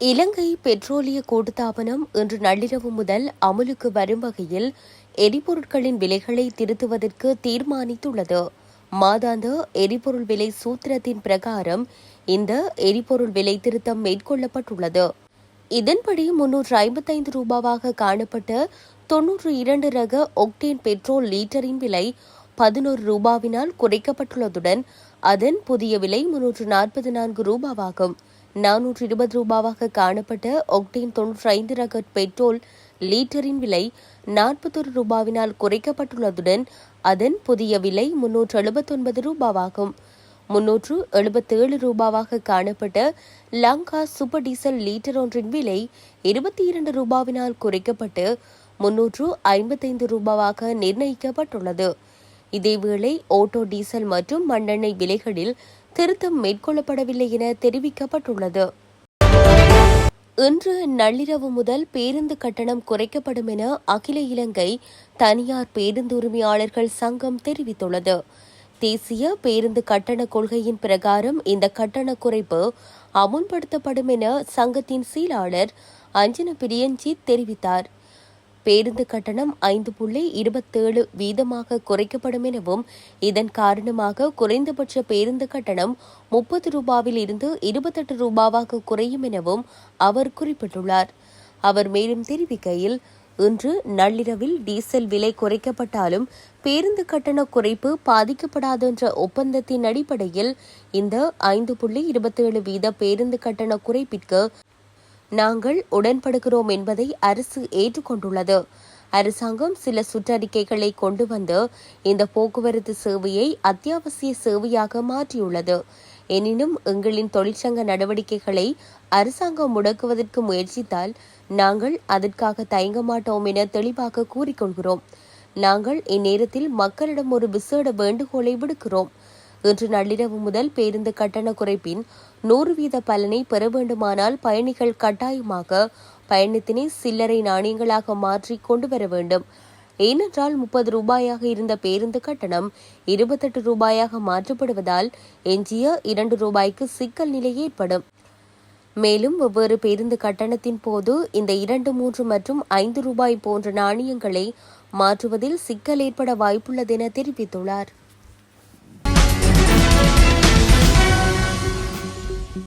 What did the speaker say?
இலங்கை பெட்ரோலிய கூட்டுத்தாபனம் இன்று நள்ளிரவு முதல் அமுலுக்கு வரும் வகையில் எரிபொருட்களின் விலைகளை திருத்துவதற்கு தீர்மானித்துள்ளது. மாதாந்த எரிபொருள் விலை சூத்திரத்தின் பிரகாரம் இந்த எரிபொருள் விலை திருத்தம் மேற்கொள்ளப்பட்டுள்ளது. இதன்படி முன்னூற்று ஐம்பத்தைந்து ரூபாவாக காணப்பட்ட தொன்னூற்று இரண்டு ரக ஒக்டேன் பெட்ரோல் லீட்டரின் விலை பதினோரு ரூபாவினால் குறைக்கப்பட்டுள்ளதுடன் அதன் புதிய விலை முன்னூற்று நாற்பது நான்கு ரூபாவாகும். நானூற்று இருபது ரூபாவாக காணப்பட்ட ஒக்டேன் தொன்னூற்றி ஐந்து ரக பெட்ரோல் லீட்டரின் விலை நாற்பத்தொரு ரூபாவினால் குறைக்கப்பட்டுள்ளதுடன் அதன் புதிய விலை முன்னூற்று எழுபத்தொன்பது ரூபாவாகும். முன்னூற்று எழுபத்தேழு ரூபாவாக காணப்பட்ட லங்கா சூப்பர் டீசல் லீட்டர் ஒன்றின் விலை இருபத்தி இரண்டு ரூபாவினால் குறைக்கப்பட்டு முன்னூற்று ஐம்பத்தைந்து ரூபாவாக நிர்ணயிக்கப்பட்டுள்ளது. இதேவேளை ஓட்டோ டீசல் மற்றும் மண்ணெண்ணெய் விலைகளில் திருத்தம் மேற்கொள்ளப்படவில்லை என தெரிவிக்கப்பட்டுள்ளது. இன்று நள்ளிரவு முதல் பேருந்து கட்டணம் குறைக்கப்படும் என அகில இலங்கை தனியார் பேருந்து உரிமையாளர்கள் சங்கம் தெரிவித்துள்ளது. தேசிய பேருந்து கட்டண கொள்கையின் பிரகாரம் இந்த கட்டண குறைப்பு அமுல்படுத்தப்படும் என சங்கத்தின் செயலாளர் அஞ்சன பிரியன்ஜித் தெரிவித்தார். பேருந்து கட்டணம் ஐந்து புள்ளி இருபத்தேழு வீதமாக குறைக்கப்படும் எனவும் இதன் காரணமாக குறைந்தபட்ச பேருந்து கட்டணம் முப்பது ரூபாவில் இருந்து இருபத்தெட்டு ரூபாவாக குறையும் எனவும் அவர் குறிப்பிட்டுள்ளார். அவர் மேலும் தெரிவிக்கையில் இன்று நள்ளிரவில் டீசல் விலை குறைக்கப்பட்டாலும் பேருந்து கட்டண குறைப்பு பாதிக்கப்படாது என்ற ஒப்பந்தத்தின் அடிப்படையில் இந்த ஐந்து புள்ளி இருபத்தேழு வீத பேருந்து கட்டண குறைப்பிற்கு நாங்கள் உடன்படுகிறோம் என்பதை அரசு ஏற்றுக்கொண்டுள்ளது. அரசாங்கம் சில சுற்றறிக்கைகளை கொண்டு வந்து இந்த போக்குவரத்து சேவையை அத்தியாவசிய சேவையாக மாற்றியுள்ளது. எனினும் எங்களின் தொழிற்சங்க நடவடிக்கைகளை அரசாங்கம் முடக்குவதற்கு முயற்சித்தால் நாங்கள் அதற்காக தயங்க மாட்டோம் என தெளிவாக கூறிக்கொள்கிறோம். நாங்கள் இந்நேரத்தில் மக்களிடம் ஒரு விசேட வேண்டுகோளை விடுக்கிறோம். இன்று நள்ளிரவு முதல் பேருந்து கட்டண குறைப்பின் நூறு வீத பலனை பெற வேண்டுமானால் பயணிகள் கட்டாயமாக பயணத்தினை சில்லறை நாணயங்களாக மாற்றி கொண்டு வர வேண்டும். ஏனென்றால் முப்பது ரூபாயாக இருந்த பேருந்து கட்டணம் இருபத்தெட்டு ரூபாயாக மாற்றப்படுவதால் எஞ்சிய இரண்டு ரூபாய்க்கு சிக்கல் நிலை ஏற்படும். மேலும் ஒவ்வொரு பேருந்து கட்டணத்தின் போது இந்த இரண்டு மூன்று மற்றும் ஐந்து ரூபாய் போன்ற நாணயங்களை மாற்றுவதில் சிக்கல் ஏற்பட வாய்ப்புள்ளதென தெரிவித்துள்ளார்.